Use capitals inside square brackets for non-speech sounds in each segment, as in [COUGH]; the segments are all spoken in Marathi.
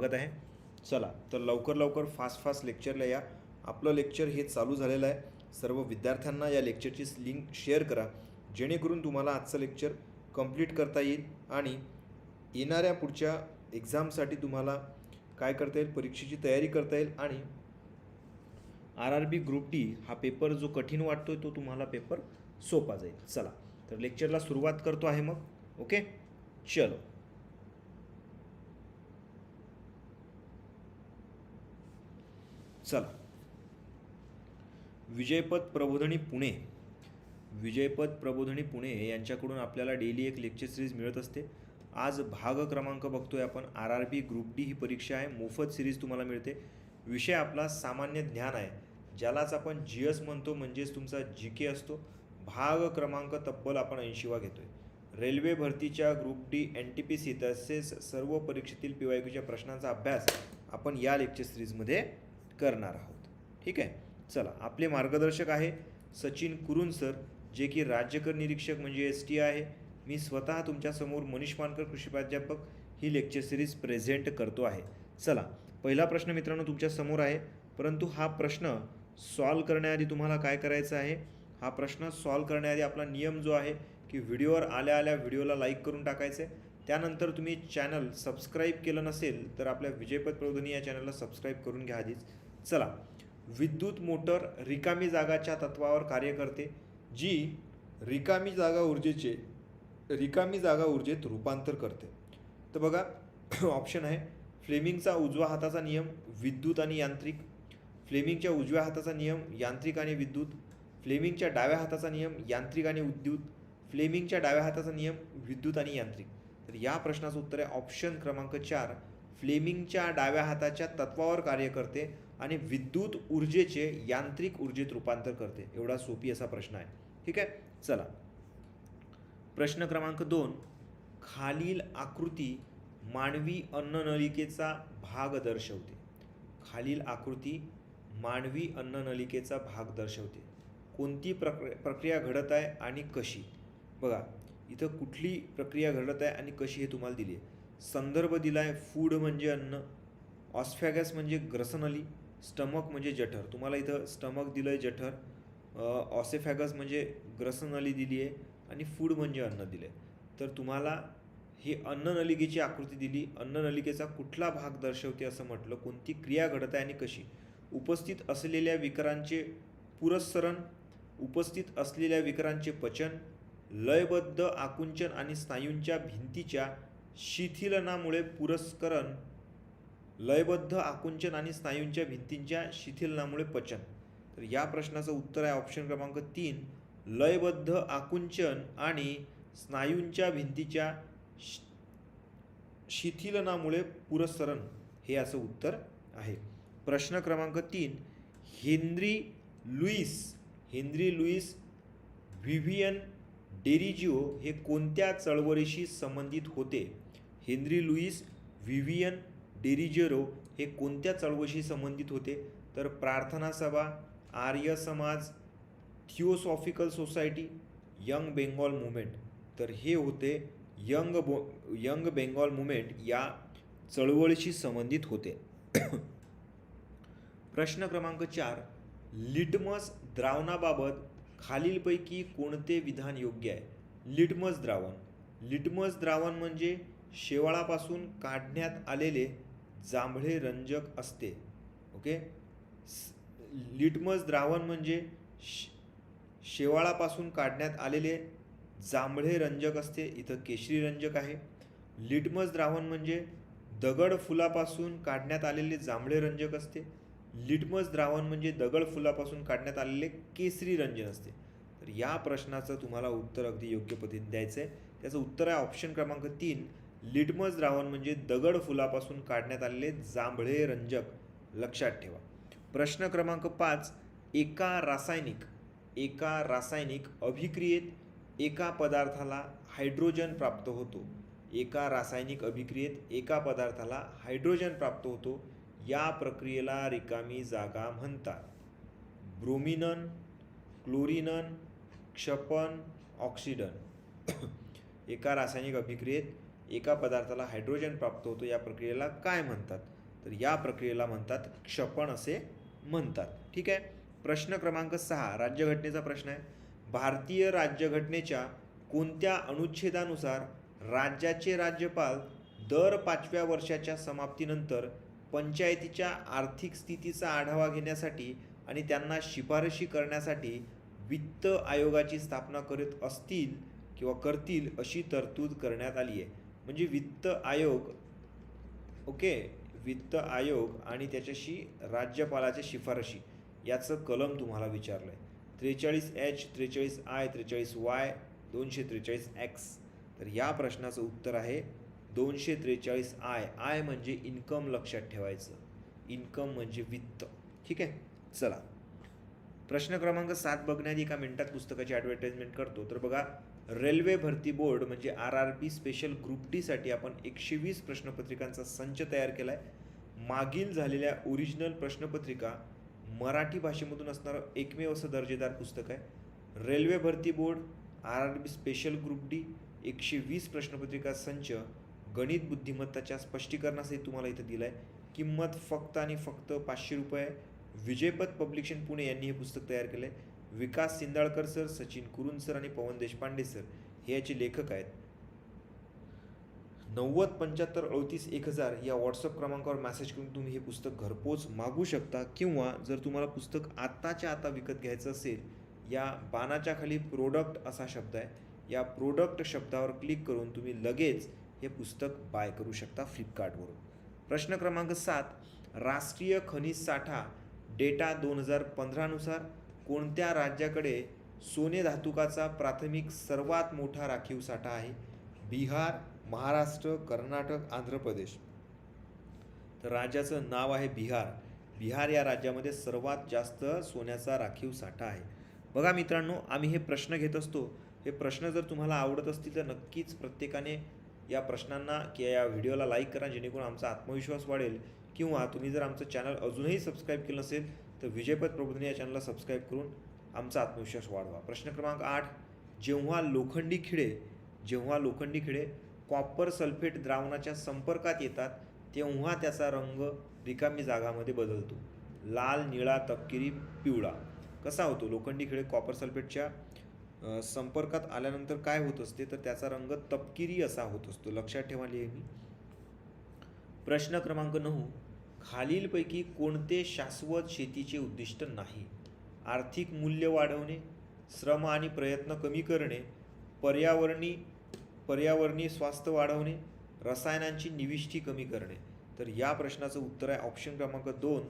स्वागत आहे. चला तर लवकर लवकर फास्ट फास्ट लेक्चरला या. आपलं लेक्चर हे चालू झालेलं आहे. सर्व विद्यार्थ्यांना या लेक्चरची लिंक शेअर करा. जेणेकरून तुम्हाला आजचं लेक्चर कंप्लीट करता येईल आणि येणाऱ्या पुढच्या एक्झामसाठी तुम्हाला काय करता येईल? परीक्षेची तयारी करता येईल आणि R R B group D हा पेपर जो कठीण वाटतोय तो तुम्हाला पेपर सोपा जाईल. चला तर लेक्चरला सुरुवात करतो आहे मग. ओके चलो. चला. विजयपथ प्रबोधनी पुणे. विजयपथ प्रबोधनी पुणे यांच्याकडून आपल्याला डेली एक लेक्चर सिरीज मिळत असते. आज भाग क्रमांक बघतोय आपण. R R B group D ही परीक्षा आहे. मोफत सिरीज तुम्हाला मिळते. विषय आपला सामान्य ज्ञान आहे. ज्यालाच आपण जी एस म्हणतो म्हणजेच तुमचा जी के असतो. भाग क्रमांक तब्बल आपण ऐंशीवा घेतोय. रेल्वे भरतीच्या group D N T P C तसेच सर्व परीक्षेतील पी वाय क्यूच्या प्रश्नांचा अभ्यास आपण या लेक्चर सिरीजमध्ये करणार आहोत. ठीक आहे? चला आपले मार्गदर्शक आहे सचिन कुरुन सर जे की राज्यकर निरीक्षक म्हणजे एस टी आहे. मी स्वतः तुमच्यासमोर मनीष मानकर कृषी प्राध्यापक ही लेक्चर सिरीज प्रेझेंट करतो आहे. चला पहिला प्रश्न मित्रांनो तुमच्यासमोर आहे. परंतु हा प्रश्न सॉल्व करण्याआधी तुम्हाला काय करायचं आहे? हा प्रश्न सॉल्व करण्याआधी आपला नियम जो आहे की व्हिडिओवर आल्या आल्या व्हिडिओला लाईक करून टाकायचं. आहे त्यानंतर तुम्ही चॅनल सबस्क्राईब केलं नसेल तर आपल्या विजयपद प्रबोधिनी या चॅनलला सबस्क्राईब करून घ्या आधीच. चला. विद्युत मोटर रिकामी जागाच्या तत्वावर कार्य करते जी रिकामी जागा ऊर्जेचे रिकामी जागा ऊर्जेत रूपांतर करते. तर बघा [CLEARS THROAT] ऑप्शन आहे फ्लेमिंगचा उजवा हाताचा नियम विद्युत आणि यांत्रिक. फ्लेमिंगच्या उजव्या हाताचा नियम यांत्रिक आणि विद्युत. फ्लेमिंगच्या डाव्या हाताचा नियम यांत्रिक आणि विद्युत. फ्लेमिंगच्या डाव्या हाताचा नियम विद्युत आणि यांत्रिक. तर या प्रश्नाचं उत्तर आहे ऑप्शन क्रमांक चार. फ्लेमिंगच्या डाव्या हाताच्या तत्वावर कार्य करते आणि विद्युत ऊर्जेचे यांत्रिक ऊर्जेत रूपांतर करते. एवढा सोपी असा प्रश्न आहे. ठीक आहे? चला. प्रश्न क्रमांक दोन. खालील आकृती मानवी अन्ननलिकेचा भाग दर्शवते. खालील आकृती मानवी अन्ननलिकेचा भाग दर्शवते. कोणती प्रक्र प्रक्रिया घडत आहे आणि कशी? बघा इथं कुठली प्रक्रिया घडत आहे आणि कशी हे तुम्हाला दिली आहे. संदर्भ दिला आहे फूड म्हणजे अन्न ऑस्फॅगस म्हणजे ग्रसनली स्टमक म्हणजे जठर. तुम्हाला इथं स्टमक दिलं आहे जठर ऑसेफॅगस म्हणजे ग्रसनली दिली आहे आणि फूड म्हणजे अन्न दिलं आहे तर तुम्हाला ही अन्ननलिकेची आकृती दिली. अन्ननलिकेचा कुठला भाग दर्शवते असं म्हटलं कोणती क्रिया घडत आहे आणि कशी? उपस्थित असलेल्या विकारांचे पुरस्सरण उपस्थित असलेल्या विकारांचे पचन लयबद्ध आकुंचन आणि स्नायूंच्या भिंतीच्या शिथिलनामुळे पुरस्करण लयबद्ध आकुंचन आणि स्नायूंच्या भिंतींच्या शिथिलनामुळे पचन. तर या प्रश्नाचं उत्तर आहे ऑप्शन क्रमांक तीन लयबद्ध आकुंचन आणि स्नायूंच्या भिंतीच्या शि- शिथिलनामुळे पुरस्सरण हे असं उत्तर आहे. प्रश्न क्रमांक तीन Henry Louis Henry Louis Vivian Derozio हे कोणत्या चळवळीशी संबंधित होते? हेनरी लुईस व्हिव्हियन डेरिजेरो हे कोणत्या चळवळीशी संबंधित होते? तर Prarthana Sabha Arya Samaj Theosophical Society young Bengal movement. तर हे होते यंग बो यंग बेंगॉल मुवमेंट या चळवळीशी संबंधित होते. [COUGHS] प्रश्न क्रमांक चार. लिटमस द्रावणाबाबत खालीलपैकी कोणते विधान योग्य आहे? लिटमस द्रावण. लिटमस द्रावण म्हणजे शेवाळापासून काढण्यात आलेले जांभळे रंजक असते. ओके? लिटमस द्रावण म्हणजे श- शेवाळापासून काढण्यात आलेले जांभळे रंजक असते. इथं केशरी रंजक आहे. लिटमस द्रावण म्हणजे दगड फुलापासून काढण्यात आलेले जांभळे रंजक असते. लिटमस द्रावण म्हणजे दगड फुलापासून काढण्यात आलेले केसरी रंजन असते. तर या प्रश्नाचं तुम्हाला उत्तर अगदी योग्य पद्धतीने द्यायचं आहे त्याचं उत्तर आहे ऑप्शन क्रमांक तीन लिटमस द्रावण म्हणजे दगड फुलापासून काढण्यात आलेले जांभळे रंजक. लक्षात ठेवा. प्रश्न क्रमांक पाच एका रासायनिक एका रासायनिक अभिक्रियेत एका पदार्थाला हायड्रोजन प्राप्त होतो. एका रासायनिक अभिक्रियेत एका पदार्थाला हायड्रोजन प्राप्त होतो. या प्रक्रियेला रिकामी जागा म्हणतात. ब्रोमिनन क्लोरिनन क्षपन ऑक्सिडन. एका रासायनिक अभिक्रियेत एका पदार्थाला हायड्रोजन प्राप्त होतो या प्रक्रियेला काय म्हणतात? तर या प्रक्रियेला म्हणतात क्षपण असे म्हणतात. ठीक आहे? प्रश्न क्रमांक सहा राज्यघटनेचा प्रश्न आहे. भारतीय राज्यघटनेच्या कोणत्या अनुच्छेदानुसार राज्याचे राज्यपाल दर पाचव्या वर्षाच्या समाप्तीनंतर पंचायतीच्या आर्थिक स्थितीचा आढावा घेण्यासाठी आणि त्यांना शिफारशी करण्यासाठी वित्त आयोगाची स्थापना करत असतील किंवा करतील अशी तरतूद करण्यात आली आहे. म्हणजे वित्त आयोग ओके? वित्त आयोग आणि त्याच्याशी राज्यपालाच्या शिफारशी याचं कलम तुम्हाला विचारलं आहे त्रेचाळीस एच त्रेचाळीस आय त्रेचाळीस वाय दोनशे त्रेचाळीस एक्स तर या प्रश्नाचं उत्तर आहे दोनशे त्रेचाळीस आय आय म्हणजे इन्कम लक्षात ठेवायचं. इन्कम म्हणजे वित्त. ठीक आहे? चला. प्रश्न क्रमांक सात बघण्याआधी एका मिनिटात पुस्तकाची ॲडव्हर्टाइजमेंट करतो. तर बघा रेल्वे भरती बोर्ड म्हणजे R R B special group डीसाठी आपण एकशे वीस प्रश्नपत्रिकांचा संच तयार केला आहे मागील झालेल्या ओरिजिनल प्रश्नपत्रिका मराठी भाषेमधून असणारं एकमेव असं दर्जेदार पुस्तक आहे. रेल्वे भरती board R R B special group D एकशे वीस प्रश्नपत्रिका संच गणित बुद्धिमत्ताच्या स्पष्टीकरणासहित तुम्हाला इथं दिलं आहे किंमत फक्त आणि फक्त पाचशे रुपये विजयपथ पब्लिकेशन पुणे यांनी हे पुस्तक तयार केलं आहे विकास सिंदाळकर सर सचिन कुरुन सर आणि पवन देशपांडे सर हे याचे लेखक आहेत. नव्वद पंच्याहत्तर अडतीस एक हजार या व्हॉट्सअप क्रमांकावर मेसेज करून तुम्ही हे पुस्तक घरपोच मागू शकता किंवा जर तुम्हाला पुस्तक आत्ताच्या आता विकत घ्यायचं असेल या बाणाच्या खाली प्रोडक्ट असा शब्द आहे. या प्रोडक्ट शब्दावर क्लिक करून तुम्ही लगेच हे पुस्तक बाय करू शकता फ्लिपकार्टवरून प्रश्न क्रमांक सात राष्ट्रीय खनिज साठा डेटा दोन हजार पंधरानुसार कोणत्या राज्याकडे सोने धातुकाचा प्राथमिक सर्वात मोठा राखीव साठा आहे? बिहार महाराष्ट्र कर्नाटक आंध्र प्रदेश. तर राज्याचं नाव आहे बिहार. बिहार या राज्यामध्ये सर्वात जास्त सोन्याचा राखीव साठा आहे. बघा मित्रांनो आम्ही हे प्रश्न घेत असतो. हे प्रश्न जर तुम्हाला आवडत असतील तर नक्कीच प्रत्येकाने या प्रश्नांना किंवा या व्हिडिओला लाईक करा जेणेकरून आमचा आत्मविश्वास वाढेल. किंवा तुम्ही जर आमचं चॅनल अजूनही सबस्क्राईब केलं नसेल तर विजयपद प्रबोधन या चॅनलला सबस्क्राईब करून आमचा आत्मविश्वास वाढवा. प्रश्न क्रमांक आठ जेव्हा लोखंडी खिळे जेव्हा लोखंडी खिळे कॉपर सल्फेट द्रावणाच्या संपर्कात येतात तेव्हा त्याचा रंग रिकामी जागामध्ये बदलतो. लाल निळा तपकिरी पिवळा. कसा होतो? लोखंडी खिळे कॉपर सल्फेटच्या संपर्कात आल्यानंतर काय होत असते? तर त्याचा रंग तपकिरी असा होत असतो. लक्षात ठेवा मी प्रश्न क्रमांक नऊ खालीलपैकी कोणते शाश्वत शेतीचे उद्दिष्ट नाही? आर्थिक मूल्य वाढवणे श्रम आणि प्रयत्न कमी करणे पर्यावरणी पर्यावरणीय स्वास्थ्य वाढवणे रसायनांची निविष्ठी कमी करणे. तर या प्रश्नाचं उत्तर आहे ऑप्शन क्रमांक दोन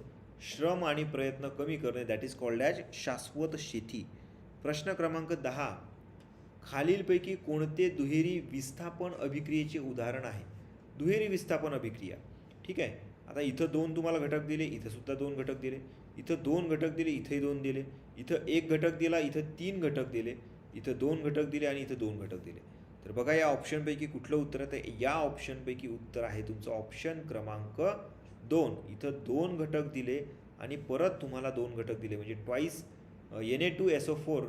श्रम आणि प्रयत्न कमी करणे. दॅट इज कॉल्ड ॲज शाश्वत शेती. प्रश्न क्रमांक दहा खालीलपैकी कोणते दुहेरी विस्थापन अभिक्रियेचे उदाहरण आहे? दुहेरी विस्थापन अभिक्रिया. ठीक आहे? आता इथं दोन तुम्हाला घटक दिले इथंसुद्धा दोन घटक दिले. इथं दोन घटक दिले इथंही दोन दिले. इथं एक घटक दिला इथं तीन घटक दिले. इथं दोन घटक दिले आणि इथं दोन घटक दिले. तर बघा या ऑप्शनपैकी कुठलं उत्तर आहे? तर या ऑप्शनपैकी उत्तर आहे तुमचं ऑप्शन क्रमांक दोन. इथं दोन घटक दिले आणि परत तुम्हाला दोन घटक दिले. म्हणजे twice N A two S O four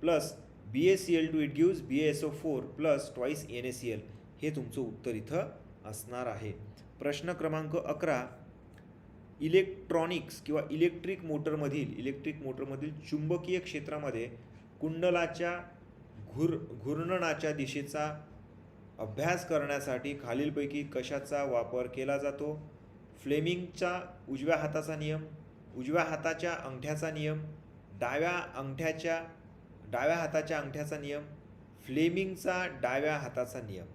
plus B A C L two it gives B S O four plus twice N A C L हे तुमचं उत्तर इथं असणार आहे. प्रश्न क्रमांक अकरा इलेक्ट्रॉनिक्स किंवा इलेक्ट्रिक मोटरमधील इलेक्ट्रिक मोटरमधील चुंबकीय क्षेत्रामध्ये कुंडलाच्या घुर घूर्णनाच्या दिशेचा अभ्यास करण्यासाठी खालीलपैकी कशाचा वापर केला जातो? फ्लेमिंगचा उजव्या हाताचा नियम उजव्या हाताच्या अंगठ्याचा नियम डाव्या अंगठ्याच्या डाव्या हाताच्या अंगठ्याचा नियम फ्लेमिंगचा डाव्या हाताचा नियम.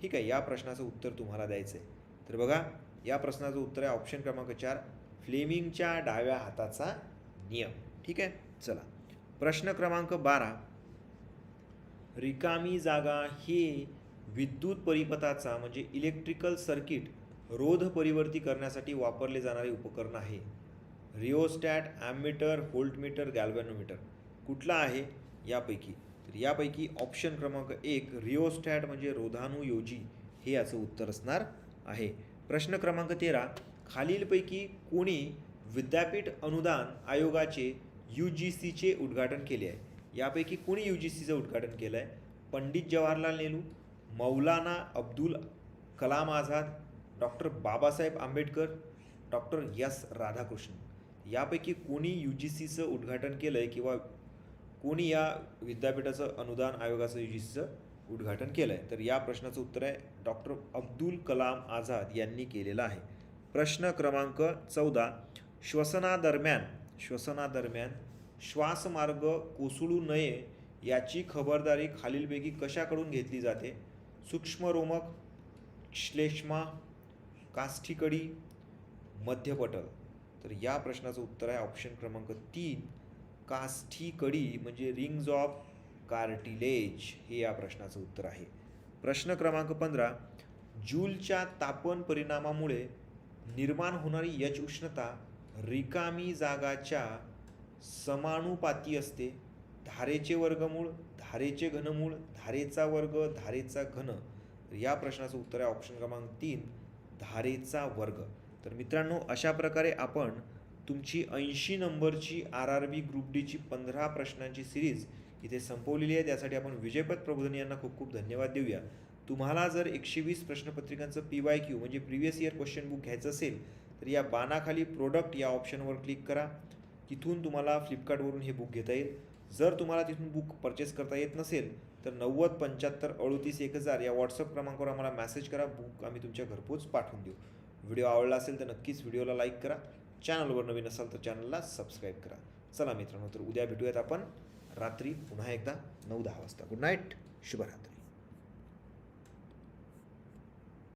ठीक आहे या प्रश्नाचं उत्तर तुम्हाला द्यायचं आहे तर बघा या प्रश्नाचं उत्तर आहे ऑप्शन क्रमांक चार फ्लेमिंगच्या डाव्या हाताचा नियम. ठीक आहे? चला. प्रश्न क्रमांक बारा रिकामी जागा हे विद्युत परिपथाचा म्हणजे इलेक्ट्रिकल सर्किट रोध परिवर्ती करण्यासाठी वापरले जाणारे उपकरण आहे. रिओस्टॅट ॲममीटर व्होल्टमीटर गॅल्व्हॅनोमीटर कुठला आहे? यापैकी. तर यापैकी ऑप्शन क्रमांक एक रिओस्टॅट म्हणजे रोधानुयोजी हे याचं उत्तर असणार आहे. प्रश्न क्रमांक तेरा खालीलपैकी कोणी विद्यापीठ अनुदान आयोगाचे यू जी सीचे उद्घाटन केले आहे? यापैकी कोणी यू जी सीचं उद्घाटन केलं आहे? Pandit Jawaharlal Nehru Maulana Abdul Kalam Azad doctor Babasaheb Ambedkar doctor S Radhakrishnan. यापैकी कोणी यू जी सीचं उद्घाटन केलं आहे किंवा कोणी या विद्यापीठाचं अनुदान आयोगाचं यू जी सीचं उद्घाटन केलं आहे तर या प्रश्नाचं उत्तर आहे डॉक्टर अब्दुल कलाम आझाद यांनी केलेलं आहे. प्रश्न क्रमांक चौदा श्वसनादरम्यान श्वसनादरम्यान श्वासमार्ग कोसळू नये याची खबरदारी खालीलपैकी कशाकडून घेतली जाते? सूक्ष्मरोमक श्लेष्मा काष्ठीकडी मध्यपटल. तर या प्रश्नाचं उत्तर आहे ऑप्शन क्रमांक तीन काष्ठीकडी म्हणजे रिंग्ज ऑफ कार्टिलेज हे या प्रश्नाचं उत्तर आहे. प्रश्न क्रमांक पंधरा जूलच्या तापन परिणामामुळे निर्माण होणारी यच उष्णता रिकामी जागाच्या समानुपाती असते. धारेचे वर्गमूळ धारेचे घनमूळ धारेचा वर्ग धारेचा घन या प्रश्नाचं उत्तर आहे ऑप्शन क्रमांक तीन धारेचा वर्ग. तर मित्रांनो अशा प्रकारे आपण तुमची ऐंशी नंबरची आर आर बी ग्रुप डीची पंधरा प्रश्नांची सिरीज इथे संपवलेली आहे. त्यासाठी आपण विजयपत प्रबोधन यांना खूप खूप धन्यवाद देऊया. तुम्हाला जर एकशे वीस प्रश्नपत्रिकांचं पी वाय क्यू म्हणजे प्रिव्हियस इयर क्वेश्चन बुक घ्यायचं असेल तर या बाणाखाली प्रोडक्ट या ऑप्शनवर क्लिक करा. तिथून तुम्हाला फ्लिपकार्टवरून हे बुक घेता येईल. जर तुम्हाला तिथून बुक परचेस करता येत नसेल तर नव्वद पंच्याहत्तर अडतीस एक हजार या व्हॉट्सअप क्रमांकावर आम्हाला मेसेज करा. बुक आम्ही तुमच्या घरपोच पाठवून देऊ. व्हिडिओ आवडला असेल तर नक्कीच व्हिडिओला लाईक करा. चॅनलवर नवीन असाल तर चॅनलला सबस्क्राईब करा. चला मित्रांनो तर उद्या भेटूयात आपण. रात्री पुन्हा एकदा नऊ दहा वाजता. Good night. शुभरात्री.